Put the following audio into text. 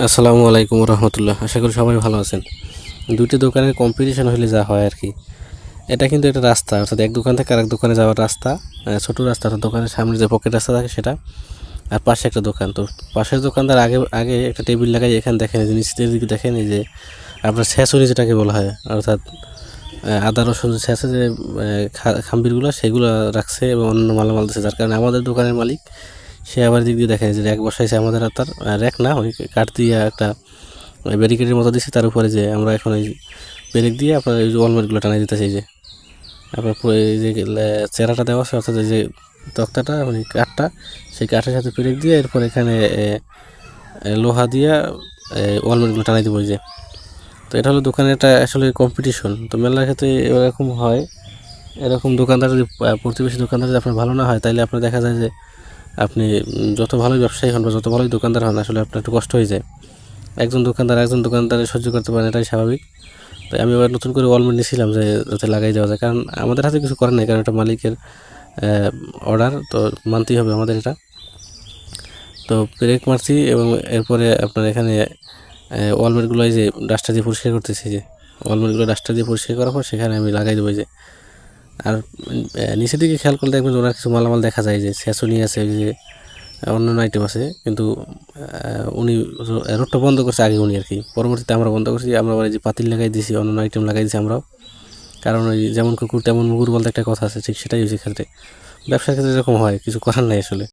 আসসালামু আলাইকুম রহমতুল্লাহ। আশা করি সবাই ভালো আছেন। দুটি দোকানের কম্পিটিশন হলে যা হয় আর কি। এটা কিন্তু একটা রাস্তা, অর্থাৎ এক দোকান থেকে আরেক দোকানে যাওয়ার রাস্তা ছোট রাস্তা, অর্থাৎ দোকানের সামনে যে পকেট রাস্তা থাকে সেটা, আর পাশে একটা দোকান। তো পাশের দোকানদার আগে আগে একটা টেবিল লাগাই, এখানে দেখেন যে নিচের দিকে দেখেন যে আপনার ছেঁচুরি যেটাকে বলা হয়, অর্থাৎ আদা, রসুন ছেঁচে যে খাম্বিরগুলো, সেগুলো রাখছে এবং অন্য মালামাল দিচ্ছে। যার কারণে আমাদের দোকানের মালিক সে আবার দিক দিয়ে দেখেন যে র্যাক বসাইছে আমাদের আর তার র্যাক না, ওই কাঠ দিয়ে একটা ব্যারিকেডের মতো দিচ্ছে তার উপরে যে আমরা এখন এই ব্রেক দিয়ে আপনার এই যে ওয়ালমেটগুলো টানাই দিতেছি যে। আপনার এই যে চেরাটা দেওয়া আছে, অর্থাৎ এই যে তক্তাটা মানে কাঠটা, সেই কাঠের সাথে ব্রেক দিয়ে এরপর এখানে লোহা দিয়ে ওয়ালমেটগুলো টানাই দিব যে। তো এটা হলো দোকানের একটা আসলে কম্পিটিশন তো মেলার ক্ষেত্রে এরকম হয়, এরকম দোকানদার যদি প্রতিবেশী দোকানদার যদি আপনার ভালো না হয় তাহলে আপনার দেখা যায় যে আপনি যত ভালোই ব্যবসায়ী হন বা যত ভালোই দোকানদার হন, আসলে আপনার একটু কষ্ট হয়ে যায়। একজন দোকানদার একজন দোকানদারে সহ্য করতে পারেন এটাই স্বাভাবিক। তাই আমি এবার নতুন করে ওয়ালমেট নিয়েছিলাম যে যাতে লাগাই দেওয়া যায়, কারণ আমাদের হাতে কিছু করার নেই, কারণ এটা মালিকের অর্ডার তো মানতেই হবে আমাদের এটা। তো ব্রেক মারছি এবং এরপরে আপনার এখানে ওয়ালমেটগুলো যে ডাস্টার দিয়ে পরিষ্কার করতেছি যে ওয়ালমেটগুলো ডাস্টার দিয়ে পরিষ্কার করার পর সেখানে আমি লাগাই দেবো যে। আর নিচের দিকে খেয়াল করলে দেখবেন ওনার কিছু মালামাল দেখা যায় যে স্যাসনি আছে যে অন্যান্য আইটেম আছে। কিন্তু উনি রোডটা বন্ধ করছে আগে উনি আর কি। পরবর্তীতে আমরা বন্ধ করছি, আমরা যে পাতিল লাগাই দিয়েছি, অন্যান্য আইটেম লাগাই দিয়েছি আমরাও। কারণ ওই যেমন কুকুর তেমন মুগুর বলতে একটা কথা আছে, ঠিক সেটাই হয়েছে ক্ষেত্রে ব্যবসার ক্ষেত্রে এরকম হয়, কিছু করার নাই আসলে।